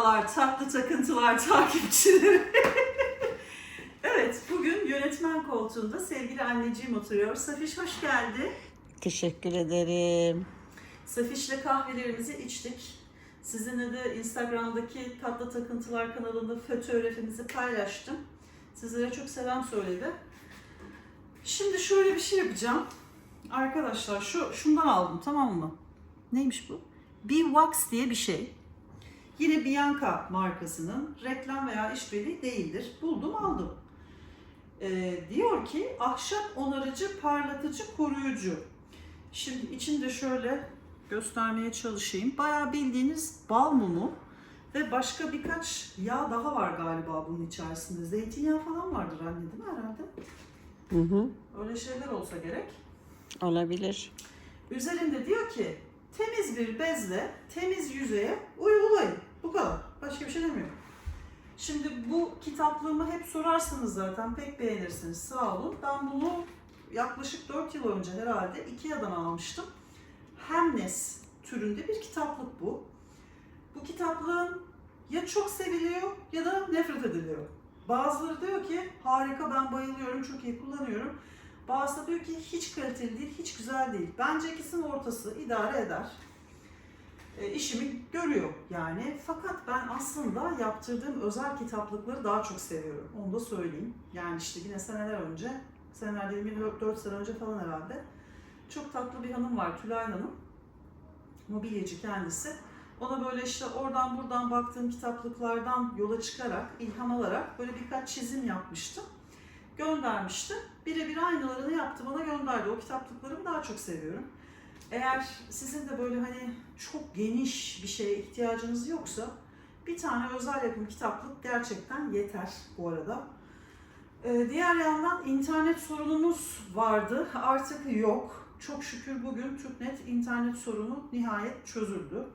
Merhabalar tatlı takıntılar takipçileri. evet bugün yönetmen koltuğunda sevgili anneciğim oturuyor. Safiş hoş geldi. Teşekkür ederim. Safiş'le kahvelerimizi içtik. Sizinle de Instagram'daki Tatlı Takıntılar kanalında fotoğrafımızı paylaştım. Sizlere çok selam söyledi. Şimdi şöyle bir şey yapacağım. Arkadaşlar şu şundan aldım tamam mı? Neymiş bu? Bee Wax diye bir şey. Yine Bianca markasının reklam veya işbirliği değildir. Buldum aldım. Ee, diyor ki ahşap onarıcı, parlatıcı, koruyucu. Şimdi içinde şöyle göstermeye çalışayım. Bayağı bildiğiniz bal mumu ve başka birkaç yağ daha var galiba bunun içerisinde. Zeytinyağı falan vardır anne değil mi herhalde? Hı hı. Öyle şeyler olsa gerek. Olabilir. Üzerinde diyor ki temiz bir bezle temiz yüzeye uygulayın. Bu kadar. Başka bir şey demiyor. Şimdi bu kitaplığımı hep sorarsınız zaten pek beğenirsiniz sağ olun. Ben bunu yaklaşık 4 yıl önce herhalde Ikea'dan almıştım. Hemnes türünde bir kitaplık bu. Bu kitaplığın ya çok seviliyor ya da nefret ediliyor. Bazıları diyor ki harika ben bayılıyorum çok iyi kullanıyorum. Bazısı diyor ki hiç kaliteli değil, hiç güzel değil. Bence ikisinin ortası idare eder. E, işimi görüyor yani. Fakat ben aslında yaptırdığım özel kitaplıkları daha çok seviyorum. Onu da söyleyeyim. Yani işte yine seneler önce, seneler dediğim 4 sene önce falan herhalde. Çok tatlı bir hanım var, Tülay Hanım. Mobilyacı kendisi. Ona böyle işte oradan buradan baktığım kitaplıklardan yola çıkarak, ilham alarak böyle birkaç çizim yapmıştım. Göndermiştim. Birebir aynılarını yaptı bana gönderdi. O kitaplıklarımı daha çok seviyorum. Eğer sizin de böyle hani çok geniş bir şeye ihtiyacınız yoksa bir tane özel yapım kitaplık gerçekten yeter bu arada. Ee, diğer yandan internet sorunumuz vardı. Artık yok. Çok şükür bugün TürkNet internet sorunu nihayet çözüldü.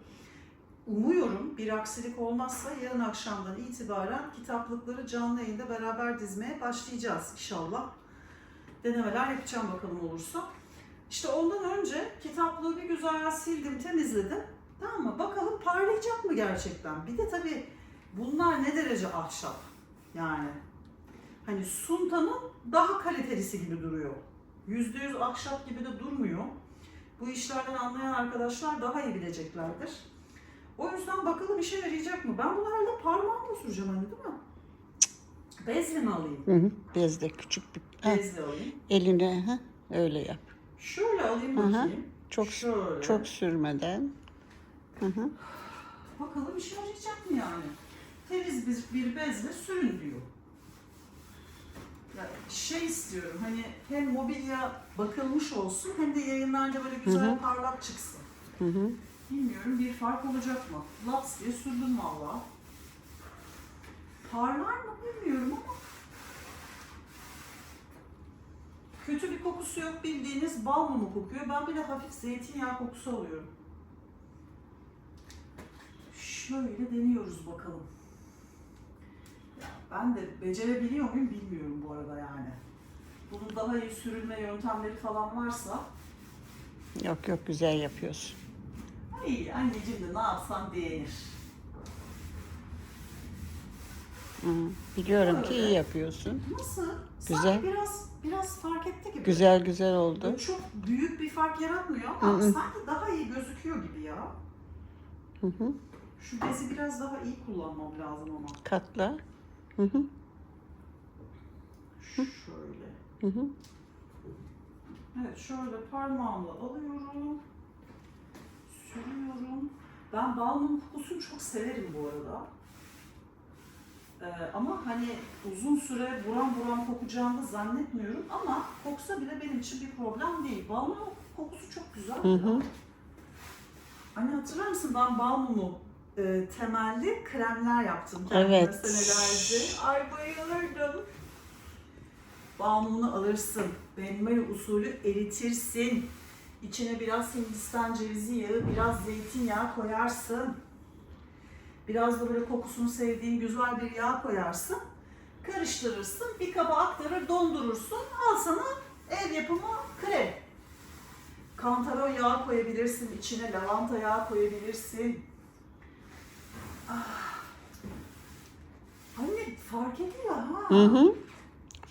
Umuyorum bir aksilik olmazsa yarın akşamdan itibaren kitaplıkları canlı yayında beraber dizmeye başlayacağız inşallah. Denemeler yapacağım bakalım olursa. İşte ondan önce kitaplığı bir güzel sildim, temizledim. Tamam mı? Bakalım parlayacak mı gerçekten? Bir de tabii bunlar ne derece ahşap? Yani hani Sunta'nın daha kalitelisi gibi duruyor. Yüzde yüz ahşap gibi de durmuyor. Bu işlerden anlayan arkadaşlar daha iyi bileceklerdir. O yüzden bakalım işe yarayacak mı? Ben bunu herhalde parmağımla süreceğim anne değil mi? Bezle mi alayım? Hı hı. Bezde küçük bir... Ha, Bezle alayım. eline ha, öyle yap. Şöyle alayım bakayım. Çok Şöyle. çok sürmeden. Hı hı. Bakalım işe yarayacak mı yani? Temiz bir, bir bezle sürün diyor. Ya şey istiyorum hani hem mobilya bakılmış olsun hem de yayınlarda böyle güzel Hı hı. parlak çıksın. Hı hı. Bilmiyorum bir fark olacak mı? Laps diye sürdüm valla. Parlar mı bilmiyorum ama. Kötü bir kokusu yok bildiğiniz bal mumu kokuyor. Ben bir de hafif zeytinyağı kokusu alıyorum. Şöyle deniyoruz bakalım. Ya ben de becerebiliyor muyum bilmiyorum bu arada yani. Bunun daha iyi sürülme yöntemleri falan varsa Yok yok güzel yapıyorsun. iyi anneciğim de ne yapsam beğenir. Hı. Biliyorum ki iyi yapıyorsun. Nasıl? Güzel. Sanki biraz biraz fark etti gibi. Güzel güzel oldu. Böyle çok büyük bir fark yaratmıyor ama Hı hı. sanki daha iyi gözüküyor gibi ya. Hı hı. Şu bezi biraz daha iyi kullanmam lazım ama. Katla. Hı hı. Şöyle. Hı hı. Evet şöyle parmağımla alıyorum. Sürüyorum. Ben bal mumu kokusunu çok severim bu arada. Ee, ama hani uzun süre buram buram kokacağını zannetmiyorum ama koksa bile benim için bir problem değil. Bal mumu kokusu çok güzel. Hı hı. Anne hatırlar mısın ben bal mumu e, temelli kremler yaptım kendime Evet. senelerce. Ay bayılırdım. Bal mumunu alırsın, benmari usulü eritirsin. İçine biraz hindistan cevizi yağı, biraz zeytinyağı koyarsın. Biraz da böyle kokusunu sevdiğin güzel bir yağ koyarsın. Karıştırırsın, bir kaba aktarır, dondurursun. Al sana ev yapımı krem. Kantaron yağı koyabilirsin, içine lavanta yağı koyabilirsin. Ah, Anne fark ediyor ha. Hı hı.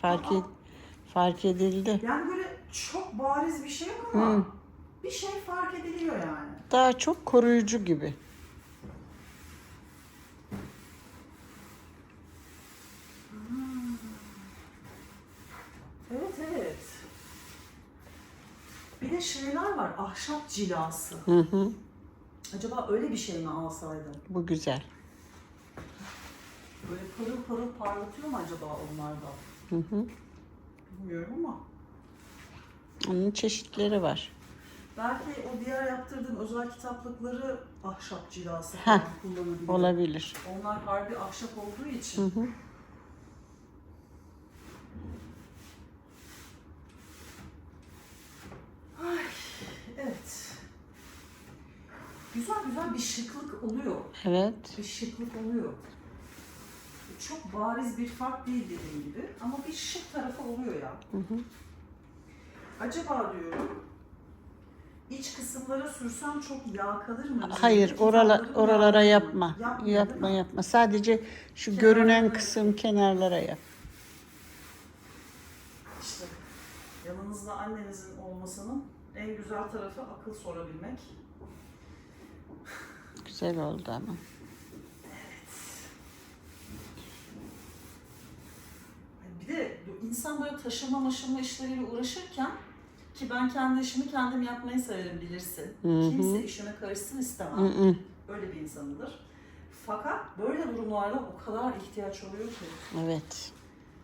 Fark, et, fark edildi. Yani böyle çok bariz bir şey yok ama Hı. bir şey fark ediliyor yani. Daha çok koruyucu gibi. Evet evet. Bir de şeyler var. Ahşap cilası. Hı hı. Acaba öyle bir şey mi alsaydım? Bu güzel. Böyle parıl parıl parlatıyor mu acaba onlarda? Hı hı. Bilmiyorum ama. Onun çeşitleri var. Belki o diğer yaptırdığım özel kitaplıkları ahşap cilası Heh, falan kullanabilir. Olabilir. Onlar harbi ahşap olduğu Hı için. hı. Evet. Güzel güzel bir şıklık oluyor. Evet. Bir şıklık oluyor. Çok bariz bir fark değil dediğim gibi ama bir şık tarafı oluyor ya. Hı hı. Acaba diyorum iç kısımlara sürsem çok yağ kalır mı? Hayır, orala, oralara yapma. Yapma mi? yapma. Sadece şu Kenarlara görünen kısım kenarlara yap. İşte yanınızda annenizin olmasının en güzel tarafı akıl sorabilmek. Güzel oldu ama. Bir de insan böyle taşıma maşıma işleriyle uğraşırken ki ben kendi işimi kendim yapmayı severim bilirsin. Hı hı. Kimse işime karışsın istemem. Hı hı. Öyle bir insanımdır. Fakat böyle durumlarda o kadar ihtiyaç oluyor ki. Evet.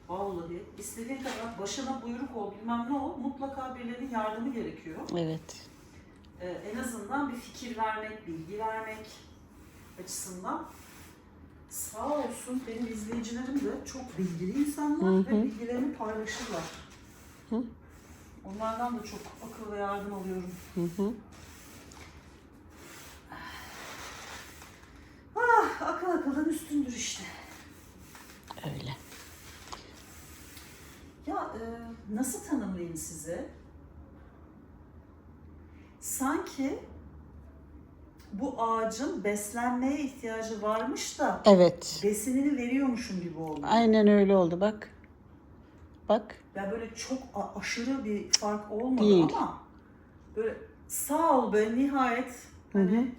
Vallahi istediğin kadar başına buyruk ol bilmem ne ol mutlaka birilerinin yardımı gerekiyor. Evet. Ee, en azından bir fikir vermek, bilgi vermek açısından. Sağ olsun benim izleyicilerim de çok bilgili insanlar Hı hı. ve bilgilerini paylaşırlar. Hı. Onlardan da çok akıl ve yardım alıyorum. Hı hı. Ah, akıl akıldan üstündür işte. Öyle. Ya e, nasıl tanımlayayım size? Sanki bu ağacın beslenmeye ihtiyacı varmış da Evet. besinini veriyormuşum gibi oldu. Aynen öyle oldu bak. Bak. Ya böyle çok a- aşırı bir fark olmadı Değil. ama böyle sağ ol be nihayet Hı hı. hani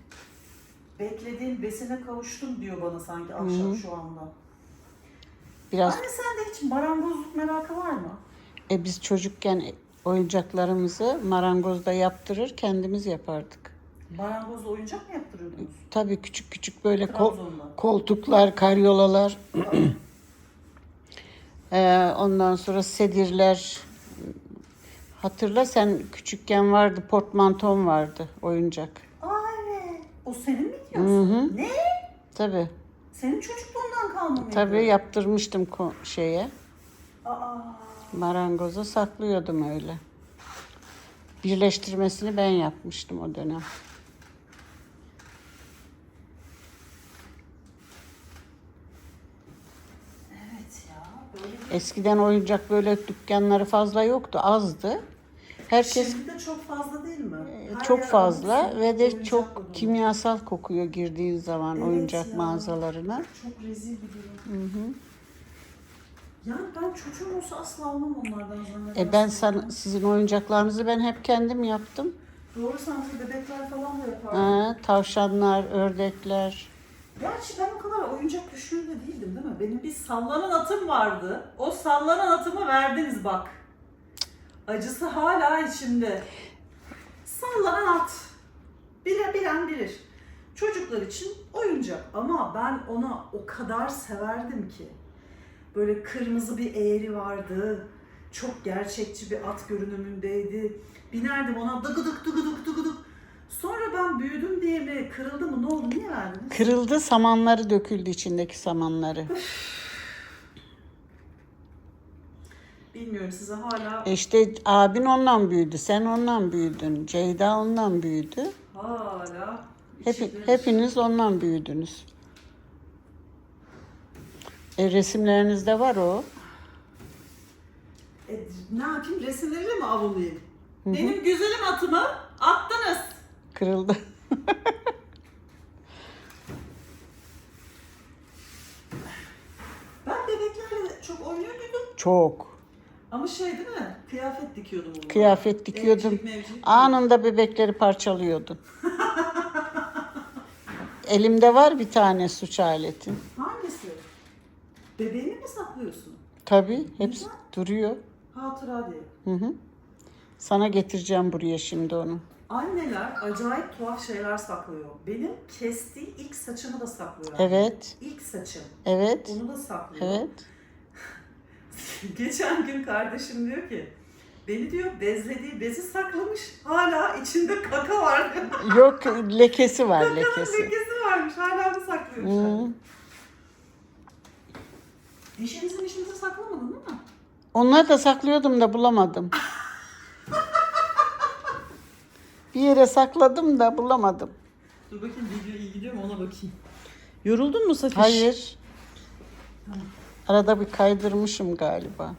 beklediğin besine kavuştum diyor bana sanki akşam Hı hı. şu anda. Biraz Anne sende hiç marangozluk merakı var mı? e, biz çocukken oyuncaklarımızı marangozda yaptırır kendimiz yapardık. Marangozla oyuncak mı yaptırıyordunuz? Tabii küçük küçük böyle ko- Trabzon'da. koltuklar, karyolalar. Ee, ondan sonra sedirler. Hatırla sen küçükken vardı portmanton vardı oyuncak. Aa evet. O senin mi diyorsun? Ne? Tabii. Senin çocukluğundan kalma mıydı? Tabii yaptırmıştım ko- şeye. Aa, Marangoza saklıyordum öyle. Birleştirmesini ben yapmıştım o dönem. Eskiden oyuncak böyle dükkanları fazla yoktu, azdı. Herkes Şimdi de çok fazla değil mi? e, Her çok fazla ve de çok dolu. kimyasal kokuyor girdiğin zaman Evet oyuncak ya. mağazalarına. Çok rezil bir durum. Hı hı. Yani ben çocuğum olsa asla almam onlardan zannedersin. E ben sana, sizin oyuncaklarınızı ben hep kendim yaptım. Doğru bize bebekler falan da yapardın. Ha, tavşanlar, ördekler. Gerçi ben o kadar oyuncak düşkünü de değildim değil mi? Benim bir sallanan atım vardı. O sallanan atımı verdiniz bak. Acısı hala içimde. Sallanan at. Bile bilen bilir. Çocuklar için oyuncak ama ben ona o kadar severdim ki. Böyle kırmızı bir eğri vardı. Çok gerçekçi bir at görünümündeydi. Binerdim ona dıgıdık dıgıdık dıgıdık. Sonra ben büyüdüm diye mi kırıldı mı ne oldu niye verdiniz? Kırıldı, samanları döküldü içindeki samanları. Bilmiyorum size hala E İşte abin ondan büyüdü, sen ondan büyüdün. Ceyda ondan büyüdü. hala Hep, hepiniz ondan büyüdünüz. E, resimlerinizde var o. E, ne yapayım resimleriyle mi avulayım? Benim güzelim atımı attınız. Kırıldı. Çok. Ama şey değil mi? Kıyafet dikiyordum bunu. Kıyafet dikiyordum. Evcilik mevcilik. Anında bebekleri parçalıyordun. Elimde var bir tane suç aleti. Bebeğini mi saklıyorsun? Tabii hepsi Güzel. duruyor. Hatıra diye. Hı hı. Sana getireceğim buraya şimdi onu. Anneler acayip tuhaf şeyler saklıyor. Benim kestiği ilk saçımı da saklıyor. Evet. İlk saçım. Evet. Onu da saklıyor. Evet. Geçen gün kardeşim diyor ki beni diyor bezlediği bezi saklamış. Hala içinde kaka var. Yok lekesi var Kakanın lekesi. lekesi varmış. Hala da saklıyormuş. Hı. Dişimizin işimizi saklamadın değil mi? Onları da saklıyordum da bulamadım. Bir yere sakladım da bulamadım. Dur bakayım video iyi gidiyor mu ona bakayım. Yoruldun mu Safiş? Hayır. Arada bir kaydırmışım galiba.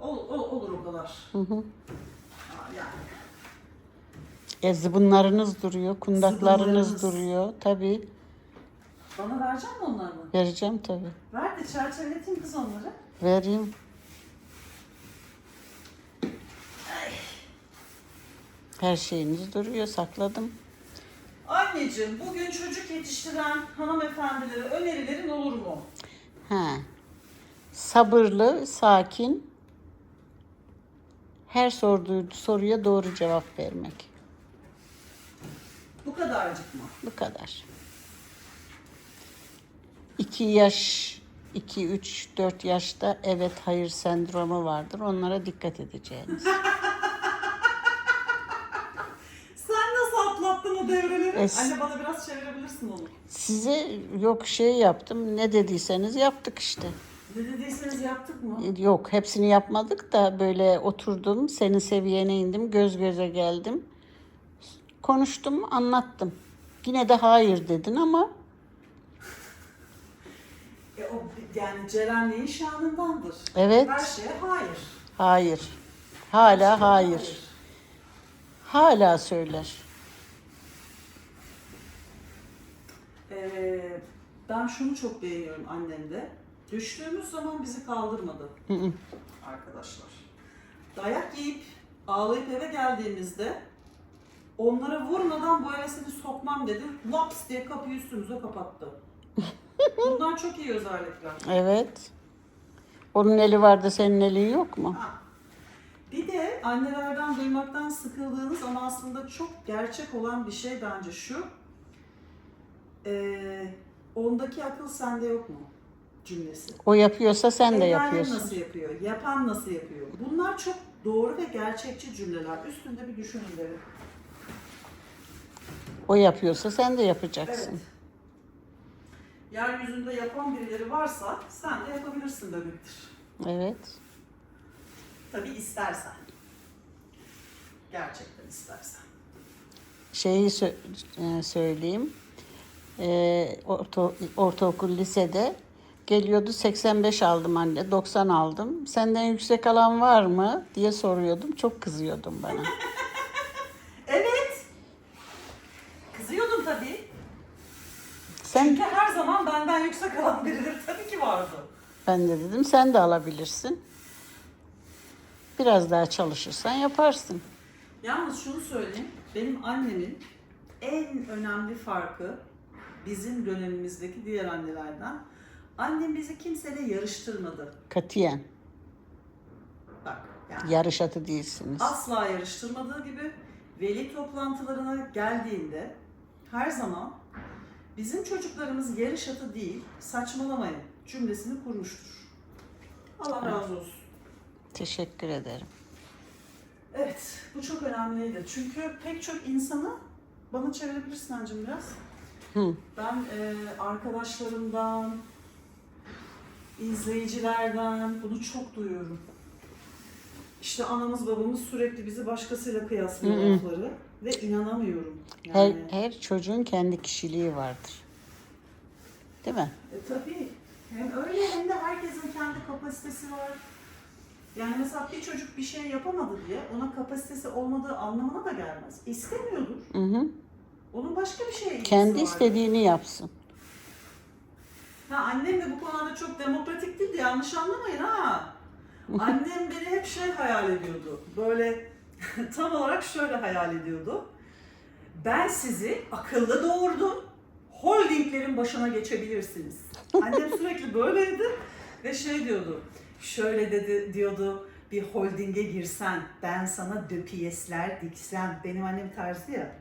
Ol, ol, olur o kadar. Hı hı. Yani. E zıbınlarınız duruyor, kundaklarınız Zıbınlarımız. duruyor. Tabii. Bana verecek misin onları? Vereceğim tabii. Ver de çerçeveleteyim kız onları. Vereyim. Her şeyiniz duruyor, sakladım. Anneciğim bugün çocuk yetiştiren hanımefendilere önerilerin olur mu? Ha. Sabırlı, sakin. Her sorduğu soruya doğru cevap vermek. Bu kadarcık mı? Bu kadar. 2 yaş, 2, 3, 4 yaşta evet hayır sendromu vardır. Onlara dikkat edeceğiniz. Sen nasıl atlattın o devreleri? Es- Anne bana biraz çevirebilirsin onu. Size yok şey yaptım, ne dediyseniz yaptık işte. Ne dediyseniz yaptık mı? Yok hepsini yapmadık da böyle oturdum, senin seviyene indim, göz göze geldim. Konuştum, anlattım. Yine de hayır dedin ama E, o yani cerenliğin şanındandır. Evet. Her şeye hayır. hayır. Hala hayır. Hala söyler. Ee, ben şunu çok beğeniyorum annemde. Düştüğümüz zaman bizi kaldırmadı Hı hı. arkadaşlar. Dayak yiyip ağlayıp eve geldiğimizde onlara vurmadan bu eve sokmam dedi. Laps diye kapıyı üstümüze kapattı. Bundan çok iyi özellikler. Evet. Onun eli var da senin elin yok mu? Ha. Bir de annelerden duymaktan sıkıldığınız ama aslında çok gerçek olan bir şey bence şu. Ee, ondaki akıl sende yok mu? Cümlesi. O yapıyorsa sen de El alem yapıyorsun. nasıl yapıyor? Yapan nasıl yapıyor? Bunlar çok doğru ve gerçekçi cümleler. Üstünde bir düşünün derim. O yapıyorsa sen de yapacaksın. Evet. Yeryüzünde yapan birileri varsa sen de yapabilirsin demektir. Evet. Tabii istersen. Gerçekten istersen. Şeyi sö- e, söyleyeyim. Ee, orta, ortaokul lisede geliyordu 85 aldım anne 90 aldım. Senden yüksek alan var mı diye soruyordum. Çok kızıyordum bana. Evet. Kızıyordum tabii. Sen Çünkü her zaman benden yüksek alan birileri tabii ki vardı. ben de dedim sen de alabilirsin. Biraz daha çalışırsan yaparsın. Yalnız şunu söyleyeyim. Benim annemin en önemli farkı bizim dönemimizdeki diğer annelerden. Annem bizi kimseyle yarıştırmadı. Katiyen Bak yani yarış atı değilsiniz. asla yarıştırmadığı gibi veli toplantılarına geldiğinde her zaman bizim çocuklarımız yarış atı değil saçmalamayın cümlesini kurmuştur. Allah razı olsun. Teşekkür ederim. Evet, bu çok önemliydi. Çünkü pek çok insanı bana çevirebilirsin Hancım biraz. Hı. Ben e, arkadaşlarımdan, izleyicilerden bunu çok duyuyorum. İşte anamız babamız sürekli bizi başkasıyla kıyaslıyor lafları ve inanamıyorum. Her, Yani, her çocuğun kendi kişiliği vardır. Değil mi? E, tabii. Hem öyle hem de herkesin kendi kapasitesi var. Yani mesela bir çocuk bir şey yapamadı diye ona kapasitesi olmadığı anlamına da gelmez. İstemiyordur. Hı hı. Onun başka bir şeye Kendi vardır. istediğini yapsın. Ha annem de bu konuda çok demokratik değildi yanlış anlamayın ha. Annem beni hep şey hayal ediyordu. Böyle tam olarak şöyle hayal ediyordu. Ben sizi akıllı doğurdum. Holdinglerin başına geçebilirsiniz. Annem sürekli böyleydi ve şey diyordu. Şöyle dedi diyordu bir holdinge girsen ben sana döpiyesler diksem. Benim annem tarzı ya.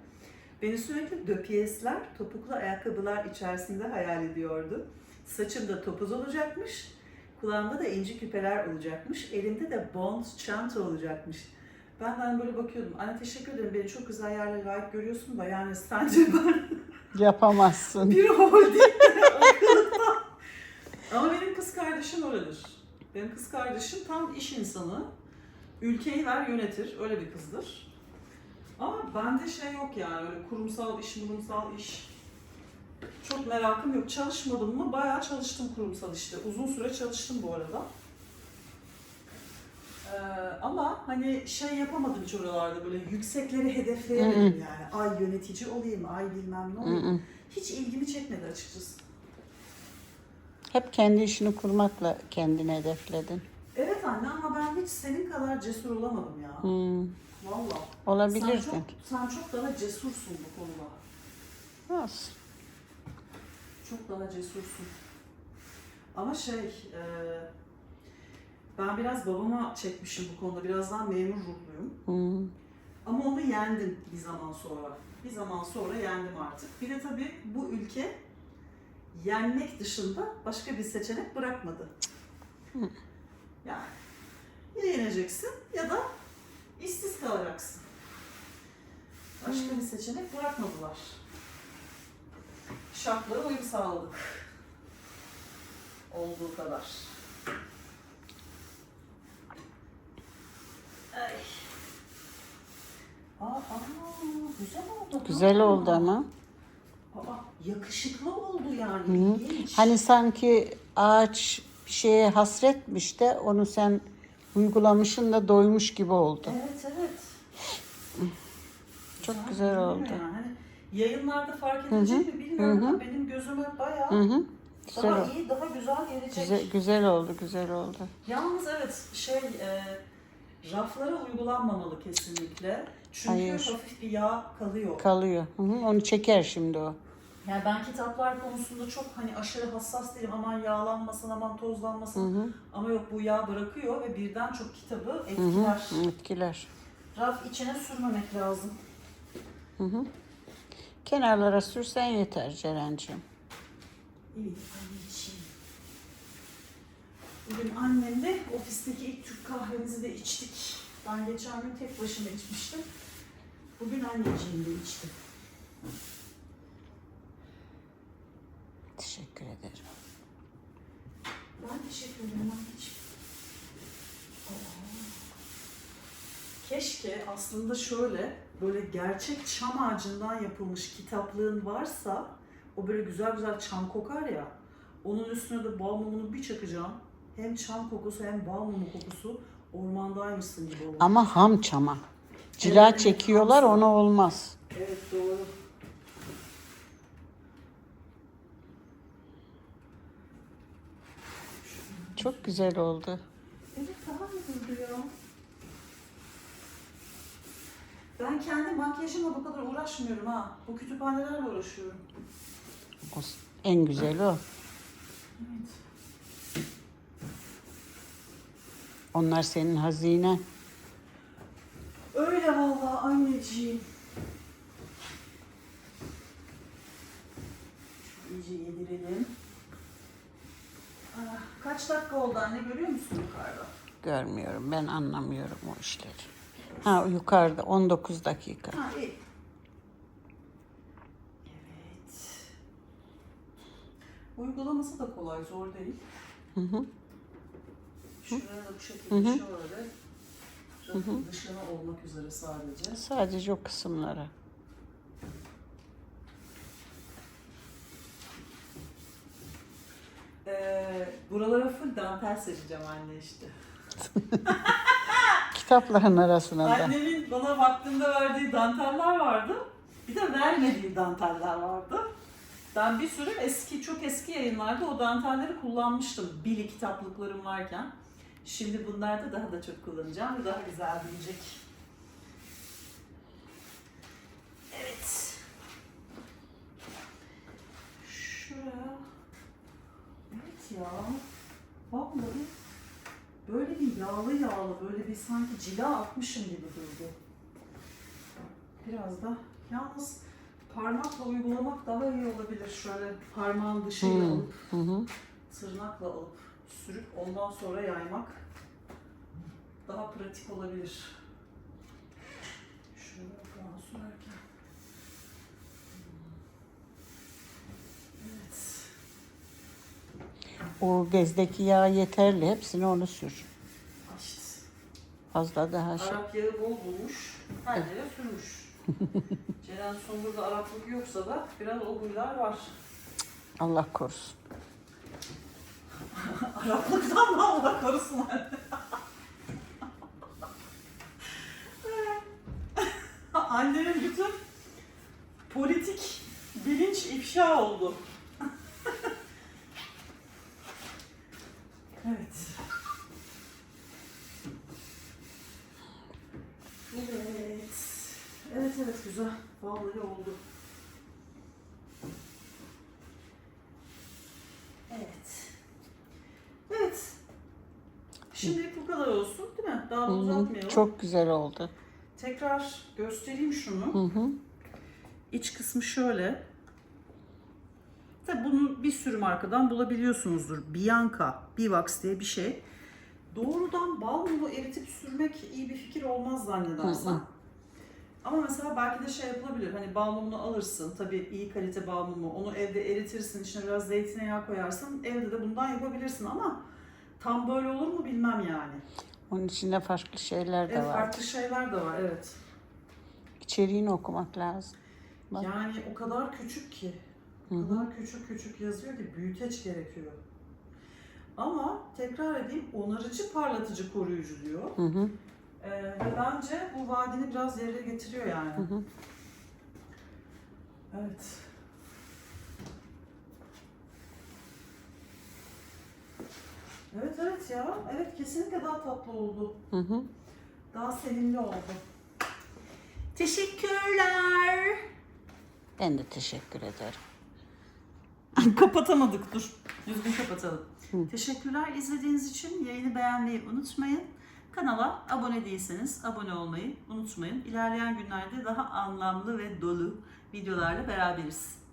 Beni sürekli döpiyesler, topuklu ayakkabılar içerisinde hayal ediyordu. Saçımda topuz olacakmış. Kulağımda da inci küpeler olacakmış. Elimde de bond çanta olacakmış. Ben de hani böyle bakıyordum. Anne teşekkür ederim. Beni çok güzel yerlere layık görüyorsun da yani sence ben Yapamazsın. bir holding. Ama benim kız kardeşim öyledir. Benim kız kardeşim tam iş insanı. Ülkeyi ver yönetir. Öyle bir kızdır. Ama bende şey yok yani öyle kurumsal iş, kurumsal iş. Çok merakım yok. Çalışmadım mı? Bayağı çalıştım kurumsal işte. Uzun süre çalıştım bu arada. Ee, ama hani şey yapamadım hiç oralarda böyle yüksekleri hedefleyemedim yani. Ay yönetici olayım, ay bilmem ne olayım. Hiç ilgimi çekmedi açıkçası. Hep kendi işini kurmakla kendini hedefledin. Evet anne ama ben hiç senin kadar cesur olamadım ya. Hmm, Valla. Sen çok, olabilirdin. sen çok daha cesursun bu konuda. Olsun. Çok daha cesursun. Ama şey, e, ben biraz babama çekmişim bu konuda. Biraz daha memur ruhluyum. Hmm. Ama onu yendim bir zaman sonra. Bir zaman sonra yendim artık. Bir de tabii bu ülke yenmek dışında başka bir seçenek bırakmadı. Yani ya yeneceksin ya da işsiz kalacaksın. Başka bir seçenek bırakmadılar. Şartlara uyum sağladık. Olduğu kadar. Ay. Aa, aa, güzel oldu. Güzel ha. oldu ama. Aa, yakışıklı oldu yani. Hı. Hani sanki ağaç bir şeye hasretmiş de onu sen uygulamışın da doymuş gibi oldu. Evet evet. Çok güzel oldu. Yani. Hani yayınlarda fark edilecek mi bilmiyorum ama benim gözüme bayağı Hı hı. Güzel daha oldu. iyi, daha güzel gelecek. Güzel, güzel oldu, güzel oldu. Yalnız evet şey e, raflara uygulanmamalı kesinlikle. Çünkü Hayır. hafif bir yağ kalıyor. Kalıyor. Hı hı. Onu çeker şimdi o. Yani ben kitaplar konusunda çok hani aşırı hassas değilim. Aman yağlanmasın, aman tozlanmasın. Hı hı. Ama yok bu yağ bırakıyor ve birden çok kitabı Hı etkiler. hı. Etkiler. Raf içine sürmemek lazım. Hı hı. Kenarlara sürsen yeter Ceren'ciğim. İyi, anneciğim. Bugün annemle ofisteki ilk Türk kahvemizi de içtik. Ben geçen gün tek başıma içmiştim. Bugün anneciğimle içtim. Teşekkür ederim. Ben teşekkür ederim anneciğim. Keşke aslında şöyle böyle gerçek çam ağacından yapılmış kitaplığın varsa o böyle güzel güzel çam kokar ya onun üstüne de bal mumunu bir çakacağım. Hem çam kokusu hem bal mumu kokusu ormandaymışsın gibi olur. Ama ham çama. Cila Evet, çekiyorlar hamsa. ona olmaz. Evet doğru. Çok güzel oldu. Evet daha durdu ya. Ben kendi makyajımla bu kadar uğraşmıyorum ha. Bu kütüphanelerle uğraşıyorum. En güzeli o. Evet. Onlar senin hazinen. Öyle vallahi anneciğim. İyice yedirelim. Ah, kaç dakika oldu anne görüyor musun yukarıda? Görmüyorum. Ben anlamıyorum o işleri. Ha yukarıda 19 dakika. Ha iyi. Evet. Uygulaması da kolay, zor değil. Hı hı. Bu şekilde şöyle. Dışına olmak üzere sadece. Sadece o kısımlara. Ee, buralara full dantel seçeceğim anne işte. Kitapların arasına da. Annemin bana vaktinde verdiği danteller vardı. Bir de vermediği danteller vardı. Ben bir sürü eski, çok eski yayınlarda o dantelleri kullanmıştım. Bili kitaplıklarım varken. Şimdi bunlarda daha da çok kullanacağım ve daha güzel büyüyecek. Evet. Şuraya. Evet ya. Vallahi böyle bir yağlı yağlı böyle bir sanki cila atmışım gibi durdu. Biraz da yalnız parmakla uygulamak daha iyi olabilir. Şöyle parmağın dışıyla alıp Hı hı. tırnakla alıp sürüp ondan sonra yaymak daha pratik olabilir. Şöyle falan sürerken. Evet. O bezdeki yağ yeterli. Hepsini onu sür. İşte. Fazla daha şey. Arap yağı bol bulmuş, her yere sürmüş. Ceren Songur'da Araplık yoksa da biraz o huylar var. Allah korusun. Araplıktan da Allah korusun. Annemin bütün politik bilinç ifşa oldu. evet. Evet. Evet evet güzel. Vallahi oldu. Evet. Evet. Şimdilik bu kadar olsun değil mi? Daha hı. uzatmayalım. Çok güzel oldu. Tekrar göstereyim şunu. Hı hı. İç kısmı şöyle. Tabi bunu bir sürü markadan bulabiliyorsunuzdur. Bianca, Bivax diye bir şey. Doğrudan bal mumu eritip sürmek iyi bir fikir olmaz zannedersem. Hı hı. Ama mesela belki de şey yapılabilir. Hani bal mumunu alırsın. Tabii iyi kalite bal mumu. Onu evde eritirsin. içine biraz zeytinyağı koyarsın. Evde de bundan yapabilirsin ama tam böyle olur mu bilmem yani. Onun içinde farklı şeyler de Evet, var. farklı şeyler de var evet. İçeriğini okumak lazım. Bak. Yani o kadar küçük ki. O Hı hı. kadar küçük küçük yazıyor ki büyüteç gerekiyor. Ama tekrar edeyim onarıcı parlatıcı koruyucu diyor. Hı hı. Ee, ve bence bu vaadini biraz yerine getiriyor yani. Hı hı. Evet. Evet evet ya. Evet kesinlikle daha tatlı oldu. Hı hı. Daha sevimli oldu. Teşekkürler. Ben de teşekkür ederim. Kapatamadık dur. Düzgün kapatalım. Hı. Teşekkürler izlediğiniz için. Yayını beğenmeyi unutmayın. Kanala abone değilseniz abone olmayı unutmayın. İlerleyen günlerde daha anlamlı ve dolu videolarla beraberiz.